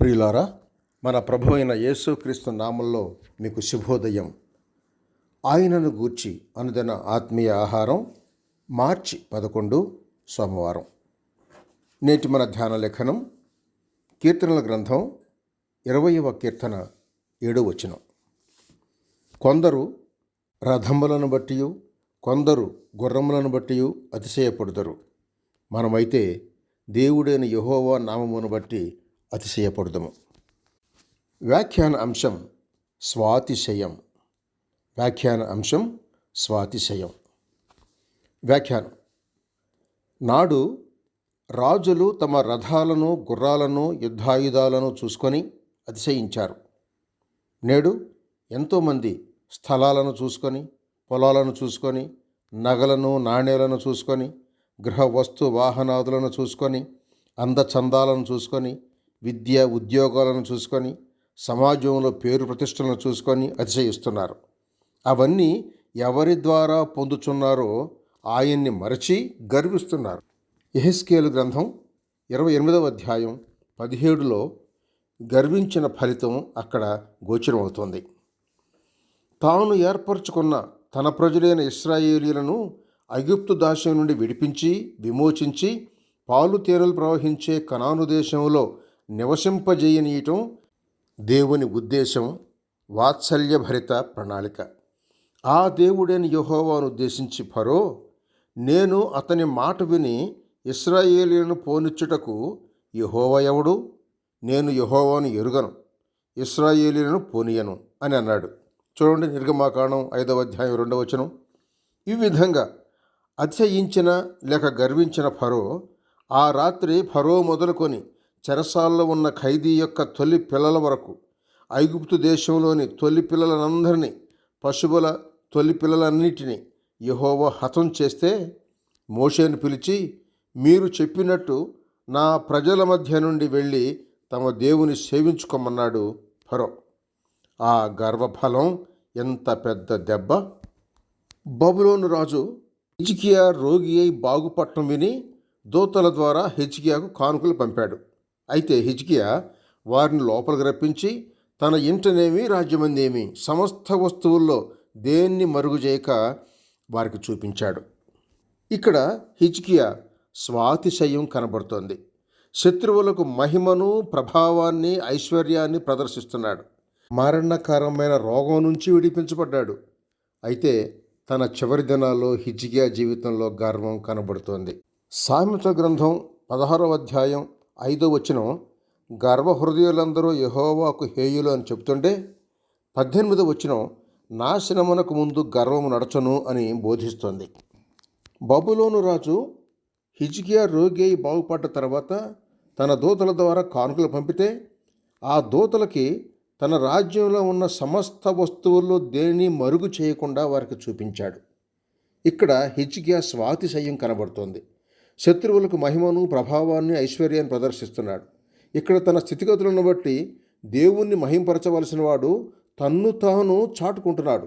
ప్రియులారా మన ప్రభు అయిన యేసుక్రీస్తు నామంలో మీకు శుభోదయం. ఆయనను గూర్చి అనుదిన ఆత్మీయ ఆహారం మార్చి పదకొండు సోమవారం. నేటి మన ధ్యాన లేఖనం కీర్తనల గ్రంథం ఇరవయవ కీర్తన ఏడో వచనం. కొందరు రథములను బట్టి కొందరు గుర్రములను బట్టి అతిశయపడుదరు. మనమైతే దేవుడైన యహోవా నామమును బట్టి అతిశయపడదము. వ్యాఖ్యాన అంశం స్వాతిశయం. వ్యాఖ్యాన అంశం స్వాతిశయం. వ్యాఖ్యానం. నాడు రాజులు తమ రథాలను గుర్రాలను యుద్ధాయుధాలను చూసుకొని అతిశయించారు. నేడు ఎంతోమంది స్థలాలను చూసుకొని పొలాలను చూసుకొని నగలను నాణేలను చూసుకొని గృహ వస్తు వాహనాదులను చూసుకొని అందచందాలను చూసుకొని విద్య ఉద్యోగాలను చూసుకొని సమాజంలో పేరు ప్రతిష్టలను చూసుకొని అతిశయిస్తున్నారు. అవన్నీ ఎవరి ద్వారా పొందుచున్నారో ఆయన్ని మరచి గర్విస్తున్నారు. ఎహెస్కేలు గ్రంథం ఇరవై ఎనిమిదవ అధ్యాయం పదిహేడులో గర్వించిన ఫలితం అక్కడ గోచరమవుతుంది. తాను ఏర్పరచుకున్న తన ప్రజలైన ఇస్రాయేలీలను ఐగుప్తు దాస్యం నుండి విడిపించి విమోచించి పాలు తేనెలు ప్రవహించే కనాను దేశంలో నివసింపజేయనీయటం దేవుని ఉద్దేశం వాత్సల్యభరిత ప్రణాళిక. ఆ దేవుడైన యహోవాను ఉద్దేశించి ఫరో నేను అతని మాట విని ఇస్రాయేలీలను పోనిచ్చుటకు యహోవ ఎవడు? నేను యహోవాను ఎరుగను ఇస్రాయేలీలను పోనీయను అని అన్నాడు. చూడండి నిర్గమాకాండం ఐదవ అధ్యాయం రెండవ వచనం. ఈ విధంగా అతిశయించిన లేక గర్వించిన ఫరో ఆ రాత్రి ఫరో మొదలుకొని చెరసాల్లో ఉన్న ఖైదీ యొక్క తొలి పిల్లల వరకు ఐగుప్తు దేశంలోని తొలి పిల్లలందరినీ పశువుల తొలి పిల్లలన్నిటినీ యహోవ హతం చేస్తే మోషేను పిలిచి మీరు చెప్పినట్టు నా ప్రజల మధ్య నుండి వెళ్ళి తమ దేవుని సేవించుకోమన్నాడు ఫరో. ఆ గర్వఫలం ఎంత పెద్ద దెబ్బ! బబులోను రాజు హిజ్కియా రోగి అయి బాగుపట్టం విని దూతల ద్వారా హిజ్కియాకు కానుకలు పంపాడు. అయితే హిజ్కియా వారిని లోపలికి రప్పించి తన ఇంటనేమి రాజ్యమందేమి సమస్త వస్తువుల్లో దేన్ని మరుగు చేయక వారికి చూపించాడు. ఇక్కడ హిజ్కియా స్వాతిశయం కనబడుతోంది. శత్రువులకు మహిమను ప్రభావాన్ని ఐశ్వర్యాన్ని ప్రదర్శిస్తున్నాడు. మరణకరమైన రోగం నుంచి విడిపించబడ్డాడు. అయితే తన చివరి దినాల్లో హిజ్కియా జీవితంలో గర్వం కనబడుతోంది. సామెత గ్రంథం పదహారవ అధ్యాయం ఐదో వచనం గర్వహృదయులందరూ యహోవాకు హేయులు అని చెబుతుంటే పద్దెనిమిదో వచనం నాశనమునకు ముందు గర్వము నడచను అని బోధిస్తోంది. బబులోను రాజు హిజ్కియా రోగి బాగుపడ్డ తర్వాత తన దూతల ద్వారా కానుకలు పంపితే ఆ దూతలకి తన రాజ్యంలో ఉన్న సమస్త వస్తువుల్లో దేనిని మరుగు చేయకుండా వారికి చూపించాడు. ఇక్కడ హిజ్కియా స్వాతిశయం కనబడుతోంది. శత్రువులకు మహిమను ప్రభావాన్ని ఐశ్వర్యాన్ని ప్రదర్శిస్తున్నాడు. ఇక్కడ తన స్థితిగతులను బట్టి దేవుణ్ణి మహింపరచవలసిన వాడు తన్ను తాను చాటుకుంటున్నాడు.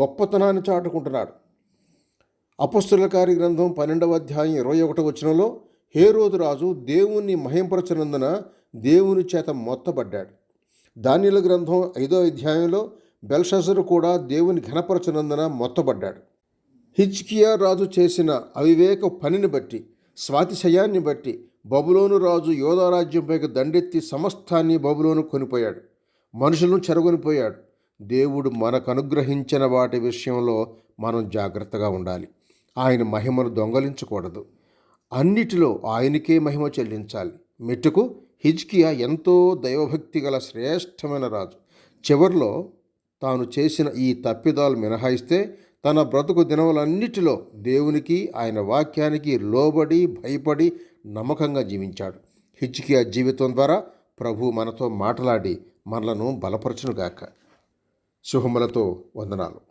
గొప్పతనాన్ని చాటుకుంటున్నాడు. అపస్తులకారి గ్రంథం పన్నెండవ అధ్యాయం ఇరవై ఒకటో వచనంలో హేరోదు రాజు దేవుణ్ణి మహింపరచనందున దేవుని చేత మొత్తబడ్డాడు. దానిల గ్రంథం ఐదో అధ్యాయంలో బెల్షజరు కూడా దేవుని ఘనపరచనందున మొత్తబడ్డాడు. హిజ్కియా రాజు చేసిన అవివేక పనిని బట్టి స్వాతిశయాన్ని బట్టి బబులోను రాజు యోధారాజ్యంపైకి దండెత్తి సమస్తాన్ని బబులోను కొనిపోయాడు. మనుషులను చెరగొనిపోయాడు దేవుడు మనకు అనుగ్రహించిన వాటి విషయంలో మనం జాగ్రత్తగా ఉండాలి. ఆయన మహిమను దొంగలించకూడదు. అన్నిటిలో ఆయనకే మహిమ చెల్లించాలి. మెట్టుకు హిజ్కియా ఎంతో దైవభక్తి గల శ్రేష్టమైన రాజు. చివరిలో తాను చేసిన ఈ తప్పిదాలు మినహాయిస్తే తన బ్రతుకు దినములన్నిటిలో దేవునికి ఆయన వాక్యానికి లోబడి భయపడి నమ్మకంగా జీవించాడు. హిజ్కియా జీవితం ద్వారా ప్రభు మనతో మాట్లాడి మనలను బలపరచునుగాక. శుభములతో వందనాలు.